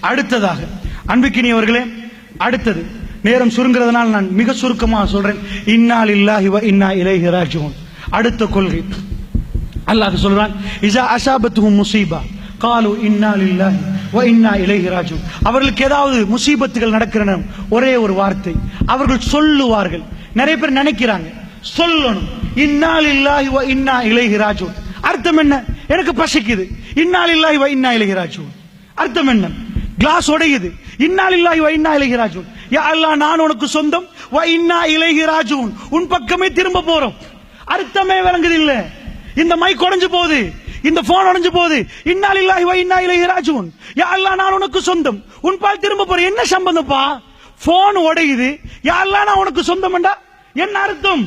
அடுத்ததாக. அன்புக்கினியவர்களே அடுத்தது. நேரம் சுருங்குறதுனால் நான் மிக சுருக்கமாக சொல்றேன். இன்னால் இல்லாஹி இன்னா இலேஹி ராஜிஊன். அடுத்த கொள்கை. அல்லாஹ் சொல்றான் இசா அஸாபத்துஹும் முசீபா. காலு இன்னா இல்லாஹி வ இன்னா இலைஹி அவர்களுக்கு ஏதாவது முசீபத்துகள் நடக்கிறன ஒரே ஒரு வார்த்தை. அவர்கள் சொல்லுவார்கள். நிறைய பேர் நினைக்கிறாங்க. சொல்லணும். இன்னால் இல்லாஹி வ இன்னா இலைஹி அர்த்தம் என்ன? எனக்கு பசிக்குது. இன்னால் இல்லாஹி வ இன்னா இலைஹி அர்த்தம் என்ன? கிளாஸ் உடையுது. இன்னால் இல்லாய் வ இன்னா இலைஹி யா அல்லாஹ் நான் உனக்கு சொந்தம். வ இன்னா இலைஹி உன் பக்கமே திரும்ப போறோம். அர்த்தமே விளங்குது இல்ல இந்த மைக் உடைஞ்சு போகுது. இந்த போன் உடைஞ்சு போகுது. இன்னால் இல்லாய் வ இன்னா இலைஹி யா அல்லாஹ் நான் உனக்கு சொந்தம். உன் பால் திரும்ப போறேன் என்ன சம்பந்தப்பா? போன் உடையுது. யா அல்லாஹ் நான் உனக்கு சொந்தம்டா என்ன அர்த்தம்?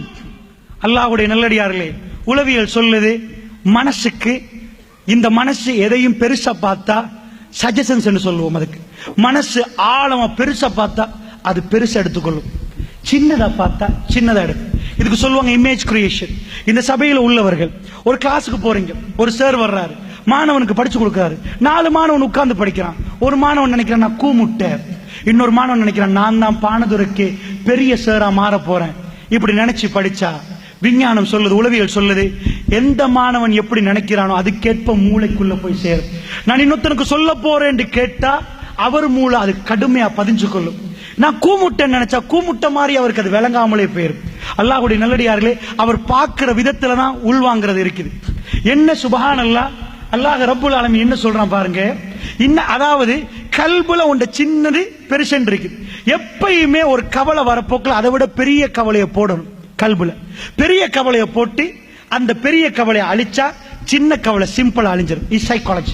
அல்லாஹ்வுடைய நல்லடியார்களே உளவியல் சொல்லுது மனசுக்கு இந்த மனசு எதையும் பெருசா பார்த்தா சஜஷன்ஸ் என்று சொல்லுவோம் அதுக்கு. மனசு ஆழமா பெருசா பார்த்தா அது பெருசா எடுத்துக்கொள்ளும். சின்னதா பார்த்தா சின்னதா எடுக்கும். இதுக்கு சொல்லுவாங்க இமேஜ் கிரியேஷன் இந்த சபையில உள்ளவர்கள் ஒரு கிளாஸுக்கு போறீங்க ஒரு சார் வர்றாரு மாணவனுக்கு படிச்சு கொடுக்கறாரு நாலு மாணவன் உட்கார்ந்து படிக்கிறான். ஒரு மாணவன் நினைக்கிறான் நான் கூமுட்டை இன்னொரு மாணவன் நினைக்கிறான் நான் தான் பானதுரைக்கு பெரிய சேரா மாற போறேன். இப்படி நினைச்சு படிச்சா விஞ்ஞானம் சொல்லுது உளவியல் சொல்லுது எந்த மாணவன் எப்படி நினைக்கிறானோ அதுக்கேற்ப மூளைக்குள்ள போய் சேரும். நான் இன்னொருத்தனுக்கு சொல்ல போறேன் கேட்டா அவர் மூளை அது கடுமையா பதிஞ்சு கொள்ளும் நான் கூமுட்டேன்னு நினைச்சா கூமுட்டை மாதிரி அவருக்கு அது விளங்காமலே போயிரும். அல்லாஹுடைய நல்லடியார்களே அவர் பார்க்கிற விதத்துல தான் உள்வாங்கிறது இருக்குது. என்ன சுபஹான் அல்லா அல்லாஹ் ரப்புல் ஆலமி என்ன சொல்றான் பாருங்க? இன்ன அதாவது கல்புல உண்ட சின்னது பெருசன் இருக்குது. எப்பயுமே ஒரு கவலை வரப்போக்கில் அதை விட பெரிய கவலையை போடணும் கல்புல. பெரிய கவலையை போட்டு அந்த பெரிய கவலையை அழிச்சா சின்ன கவலை சிம்பிள் அழிஞ்சிடும் இஸ் சைக்காலஜி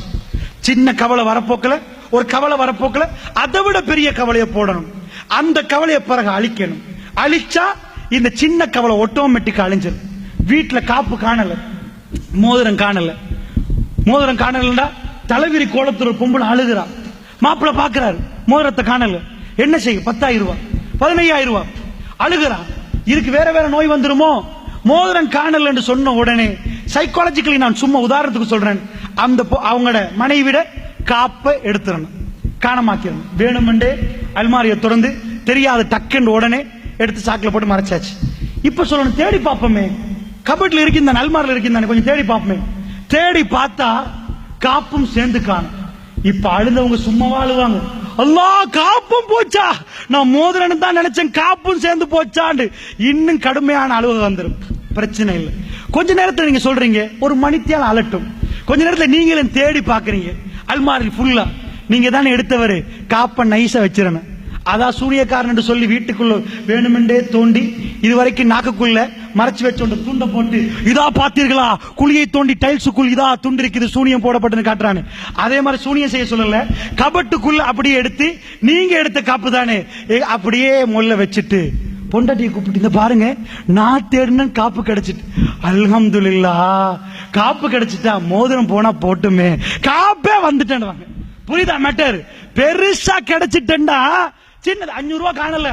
சின்ன கவலை வரப்போக்கில் ஒரு கவலை வரப்போக்கில் அதை விட பெரிய கவலையை போடணும். அந்த கவலையை பிறகு அழிக்கணும். அழிச்சா இந்த சின்ன கவலை ஆட்டோமேட்டிக்கா அழிஞ்சிடும் வீட்டில் காப்பு காணல மோதிரம் காணல. மோதிரம் காணலண்டா தலைவிரி கோலத்துல ஒரு பொம்பளை அழுகிறா. மாப்பிள்ள பாக்குறாரு மோதிரத்தை காணல. என்ன செய்யும்? பத்தாயிரம் ரூபாய் பதினையாயிரம் ரூபாய். அழுகிறா. இதுக்கு வேற வேற நோய் வந்துருமோ? மோதிரம் காணல் என்று சொன்ன உடனே சைக்காலஜிக்கலி நான் சும்மா உதாரணத்துக்கு சொல்றேன். அந்த பொ- அவங்களோட மனைவிட காப்பை எடுத்துடணும். காணமாக்கிடணும். வேணுமெண்டே அல்மாரியை திறந்து தெரியாத டக்குன்னு உடனே எடுத்து சாக்கில் போட்டு மறைச்சாச்சு. இப்ப சொல்லணும் தேடி பார்ப்போமே. கபட்ல இருக்கின்றான் அல்மாரில் இருக்கின்றான் கொஞ்சம் தேடி பார்ப்போமே. தேடி பார்த்தா காப்பும் சேர்ந்து காணும். இப்ப அழுதவங்க சும்மாவா அழுவாங்க அல்லா காப்பும் போச்சா? நான் மோதிரன்னு தான் நினைச்சேன் காப்பும் சேர்ந்து போச்சாண்டு. இன்னும் கடுமையான அழுவ வந்துடும் பிரச்சனை இல்லை. கொஞ்ச நேரத்தில் நீங்க சொல்றீங்க ஒரு மணித்தியால் அலட்டும். கொஞ்ச நேரத்தில் நீங்களும் தேடி பாக்குறீங்க. அல்மாரி ஃபுல்லா நீங்க தானே எடுத்தவர். காப்ப நைஸா வச்சிடணும். அதான் சூரியக்காரன் என்று சொல்லி வீட்டுக்குள்ள வேணுமென்றே தோண்டி இதுவரைக்கும் நாக்குக்குள்ள மறைச்சு வச்சோண்ட துண்டை போட்டு இதா பாத்தீர்களா குழியை தோண்டி டைல்ஸுக்குள் இதா துண்டு இருக்குது சூனியம் போடப்பட்டுன்னு காட்டுறானு. அதே மாதிரி சூனியம் செய்ய சொல்லல. கபட்டுக்குள்ள அப்படியே எடுத்து நீங்க எடுத்த காப்பு தானே. அப்படியே முல்ல வச்சுட்டு பொண்டாட்டியை கூப்பிட்டு இந்த பாருங்க. நான் தேடினேன் காப்பு கிடைச்சிட்டு. அல்ஹம்துல்லா காப்பு கிடைச்சிட்டா மோதிரம் போனா போட்டுமே. காப்பே வந்துட்டேன் புரியுதா மேட்டர் பெருசா கிடைச்சிட்டேன்டா. சின்னது அஞ்சூறு ரூபா காணல.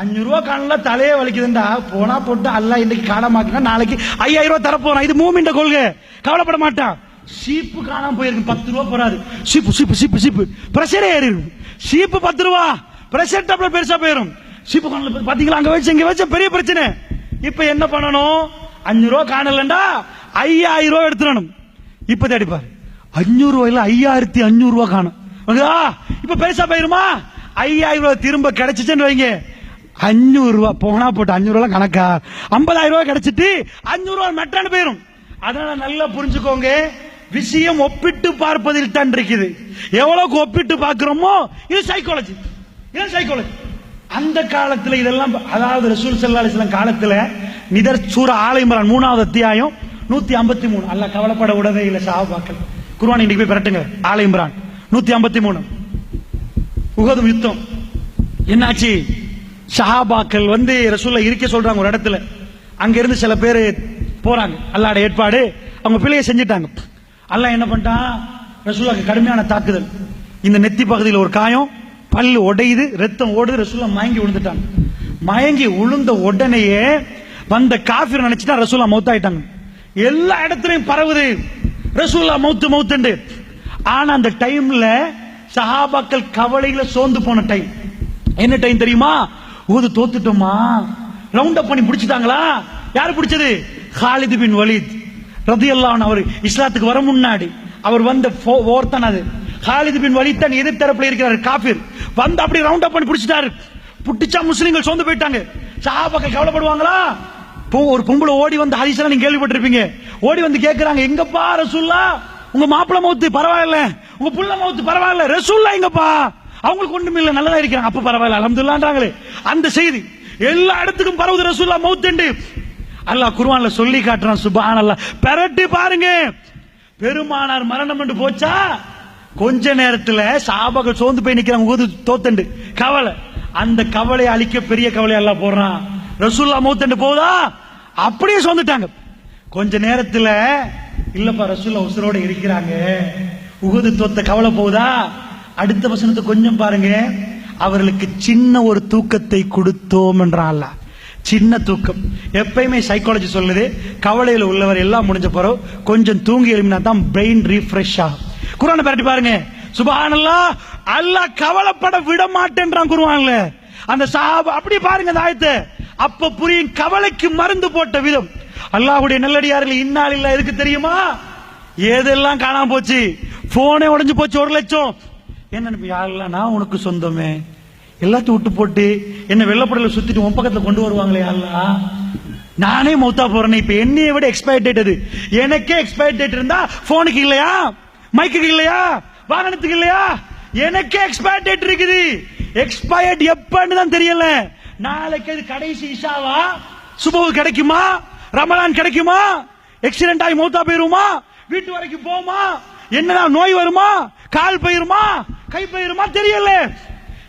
அஞ்சூறு ரூபா காணல தலையே வலிக்குதுண்டா. போனா போட்டு அல்ல இன்னைக்கு காணமாக்கினா நாளைக்கு ஐயாயிரம் ரூபா தரப்போறான். இது மூமின்ற கொள்கை. கவலைப்பட மாட்டான். சீப்பு காணாம போயிருக்கு பத்து ரூபா போறாது. சீப்பு சீப்பு சீப்பு சீப்பு. பிரஷரே ஏறிடும். சீப்பு பத்து ரூபா. பிரஷர் டப்ல பெருசா போயிடும் சீப்பு காணல பாத்தீங்களா? அங்க வச்சு இங்க வச்சு பெரிய பிரச்சனை. இப்ப என்ன பண்ணணும்? அஞ்சு ரூபா காணலண்டா? ஐயாயிரம் ரூபா எடுத்துடணும். இப்ப தேடிப்பாரு அஞ்சூறு ரூபாயில ஐயாயிரத்தி அஞ்சூறு ரூபா காணும். ஓகேவா? இப்ப பெருசா போயிருமா? ஐயாயிரம் ரூபாய் திரும்ப கிடைச்சிச்சுன்னு வைங்க. அஞ்சூறு ரூபா போனா போட்டு அஞ்சூறு ரூபா கணக்கா? ஐம்பதாயிரம் ரூபாய் கிடைச்சிட்டு அஞ்சூறு ரூபாய் மெட்டான்னு போயிரும். அதனால நல்லா புரிஞ்சுக்கோங்க. விஷயம் ஒப்பிட்டு பார்ப்பதில் தான் இருக்குது. எவ்வளவுக்கு ஒப்பிட்டு பார்க்கிறோமோ இது சைக்காலஜி இது சைக்காலஜி அந்த காலத்துல இதெல்லாம் அதாவது ரசூல் சல்லா அலிஸ்லாம் காலத்துல நிதர் சூர ஆல மூணாவது அத்தியாயம் நூத்தி ஐம்பத்தி மூணு. அல்ல கவலைப்பட விடவே இல்லை சாபாக்கள் குர்ஆன் இன்னைக்கு போய் பரட்டுங்க. ஆல நூத்தி ஐம்பத்தி மூணு. உகதும் யுத்தம். என்னாச்சு? ஷஹாபாக்கள் வந்து ரசூல்ல இருக்க சொல்றாங்க ஒரு இடத்துல. அங்க இருந்து சில பேர் போறாங்க. அல்லாட ஏற்பாடு அவங்க பிள்ளைய செஞ்சுட்டாங்க. அல்லாஹ் என்ன பண்ணிட்டான்? ரசூலுக்கு கடுமையான தாக்குதல். இந்த நெத்தி பகுதியில் ஒரு காயம் பல் உடையுது ரத்தம் ஓடுது ரசூல்லா மயங்கி விழுந்துட்டாங்க. மயங்கி விழுந்த உடனேயே வந்த காஃபிர் நினைச்சுட்டா ரசூல்லா மௌத்தாயிட்டாங்க. எல்லா இடத்துலயும் பரவுது. ரசூல்லா மௌத்து மௌத்துண்டு. ஆனா அந்த டைம்ல சஹாபாக்கள் கவலையில சோர்ந்து போன டைம். என்ன டைம் தெரியுமா? ஊது தோத்துட்டோமா? ரவுண்ட் அப் பண்ணி பிடிச்சிட்டாங்களா? யாரு பிடிச்சது? Khalid bin Walid. ரதியல்லான் அவர் இஸ்லாத்துக்கு வர முன்னாடி. அவர் வந்த ஓர்தான் அது. காலிது பின் வலீத் எதிர் எதிர்த்தரப்புல இருக்கிறார் காபிர் வந்து அப்படி ரவுண்ட் அப் பண்ணி பிடிச்சிட்டாரு. புட்டிச்சா முஸ்லிம்கள் சோர்ந்து போயிட்டாங்க. சஹாபாக்கள் கவலைப்படுவாங்களா? ஒரு பொம்பளை ஓடி வந்து ஹரிசன நீங்க கேள்விப்பட்டிருப்பீங்க. ஓடி வந்து கேட்கிறாங்க எங்கப்பா ரசூல்லா? உங்க மாப்பிள்ள மௌத்து பரவாயில்ல. உங்க புள்ள மௌத்து பரவாயில்ல. ரசூல்லா எங்கப்பா? அவங்களுக்கு ஒண்ணும் இல்ல நல்லதா இருக்கிறாங்க. அப்ப பரவாயில்ல அலமதுல்லான்றாங்களே அந்த செய்தி எல்லா இடத்துக்கும் பரவுது ரசூல்லா மௌத்துண்டு அல்லாஹ் குர்ஆன்ல சொல்லி காட்டுறான் சுப்ஹானல்லாஹ் பெரட்டி பாருங்க. பெருமானார் மரணம் என்று போச்சா? கொஞ்ச நேரத்துல சாபக சோர்ந்து போய் நிக்கிறாங்க ஊது தோத்தண்டு. கவலை. அந்த கவலையை அழிக்க பெரிய கவலை எல்லாம் போடுறான். ரசூல்லா மூத்தண்டு போதா? அப்படியே சோர்ந்துட்டாங்க. கொஞ்ச நேரத்துல இல்லப்பா ரசூல்லா உசுரோட இருக்கிறாங்க. உகுது தோத்த கவலை போகுதா அடுத்த வசனத்தை கொஞ்சம் பாருங்க. அவர்களுக்கு சின்ன ஒரு தூக்கத்தை கொடுத்தோம் என்றான்ல சின்ன தூக்கம். எப்பயுமே சைக்காலஜி சொல்லுது கவலையில் உள்ளவர் எல்லாம் முடிஞ்ச பிறகு கொஞ்சம் தூங்கி எழுப்பினா தான் பிரெயின் ரீஃப்ரெஷ் ஆகும். குரானை பரட்டி பாருங்க. சுபஹானல்லாஹ் அல்லாஹ் கவலைப்பட விட மாட்டேன்றான் குருவான்ல. அந்த சஹாபா அப்படி பாருங்க அந்த ஆயத்தை. அப்ப புரியும் கவலைக்கு மருந்து போட்ட விதம். அல்லாஹ்வுடைய நல்லடியார்கள் இன்னால் இல்ல இருக்கு தெரியுமா? ஏதெல்லாம் காணாம போச்சு. போனே உடைஞ்சு போச்சு ஒரு லட்சம். என்ன யாரெல்லாம் நான் உனக்கு சொந்தமே. எல்லாத்தையும் விட்டு போட்டு என்ன வெள்ளப்படல சுத்திட்டு உன் பக்கத்துல கொண்டு வருவாங்களே யாரெல்லாம் நானே மௌத்தா போறேன். இப்ப என்னைய விட எக்ஸ்பயர் டேட் அது எனக்கே எக்ஸ்பயர் டேட் இருந்தா போனுக்கு இல்லையா? மைக்குக்கு இல்லையா? வாகனத்துக்கு இல்லையா? எனக்கே எக்ஸ்பயர் டேட் இருக்குது. எக்ஸ்பயர்ட் எப்பன்னு தான் தெரியல. நாளைக்கு அது கடைசி இஷாவா? சுபவு கிடைக்குமா? ரமலான் கிடைக்குமா? எக்ஸிடென்ட் ஆகி மூத்தா போயிருமா? வீட்டு வரைக்கும் போமா என்னடா நோய் வருமா? கால் போயிருமா? கை போயிருமா? தெரியல.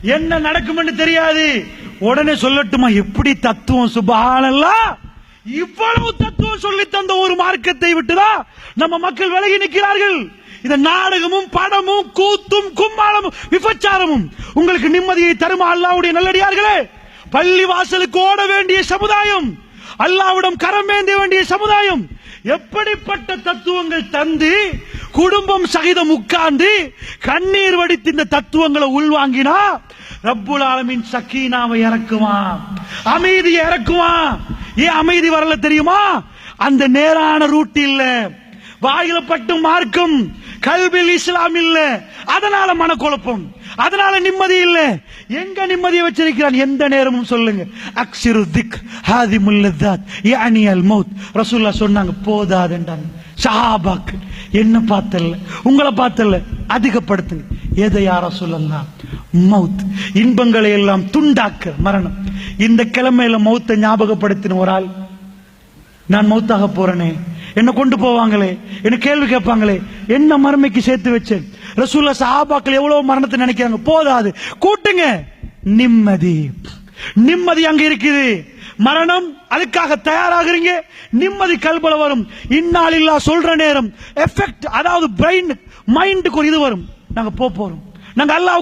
என்ன நடக்கும்னு தெரியாது. உடனே சொல்லட்டுமா எப்படி தத்துவம்? சுபானல்லா! இவ்வளவு தத்துவம் சொல்லி தந்த ஒரு மார்க்கத்தை விட்டுதான் நம்ம மக்கள் விலகி நிற்கிறார்கள். இந்த நாடகமும் படமும் கூத்தும் கும்மாளமும் விபச்சாரமும் உங்களுக்கு நிம்மதியை தருமா அல்லாவுடைய நல்லடியார்களே? பள்ளி வாசலுக்கு ஓட வேண்டிய சமுதாயம் அல்லாவிடம் கரம் ஏந்த வேண்டிய சமுதாயம் எப்படிப்பட்ட தத்துவங்கள் தந்து குடும்பம் சகிதம் உட்கார்ந்து கண்ணீர் வடித்து இந்த தத்துவங்களை உள்வாங்கினா ரப்புல் ஆலமின் சக்கீனாவை இறக்குமா? அமைதியை இறக்குமா? ஏன் அமைதி வரல தெரியுமா? அந்த நேரான ரூட் இல்லை. வாயில பட்டு மார்க்கும் கல்வியில் இஸ்லாம் இல்ல. அதனால மனக்குழப்பம். அதனால நிம்மதி இல்ல. எங்க நிம்மதியை வச்சிருக்கிறான்? எந்த நேரமும் சொல்லுங்க. அக்ஸிரு திக் ஹாதி முல்லதாத் யானி அல் மௌத். ரசூல்லா சொன்னாங்க போதாதுன்றாங்க சஹாபாக்கு என்ன பார்த்தல உங்களை பார்த்தல்ல. அதிகப்படுத்துங்க. எதை யார சொல்லலாம் மவுத் இன்பங்களை எல்லாம் துண்டாக்க மரணம். இந்த கிழமையில மௌத்தை ஞாபகப்படுத்தின ஒரு ஆள். நான் மௌத்தாக போறேனே. என்ன கொண்டு போவாங்களே? என்ன கேள்வி கேட்பாங்களே? என்ன மறுமைக்கு சேர்த்து வச்சேன்? ரசூல்லா சஹாபாக்கள் எவ்வளவு மரணத்தை நினைக்கிறாங்க? போதாது. கூட்டுங்க. நிம்மதி. நிம்மதி அங்க இருக்குது. மரணம் அதுக்காக தயாராகிறீங்க. நிம்மதி கல்பல வரும். இந்நாளில்லா சொல்ற நேரம். எஃபெக்ட் அதாவது பிரெயின் மைண்டுக்கு ஒரு இது வரும். நாங்க போறோம். நாங்க அல்லாஹ்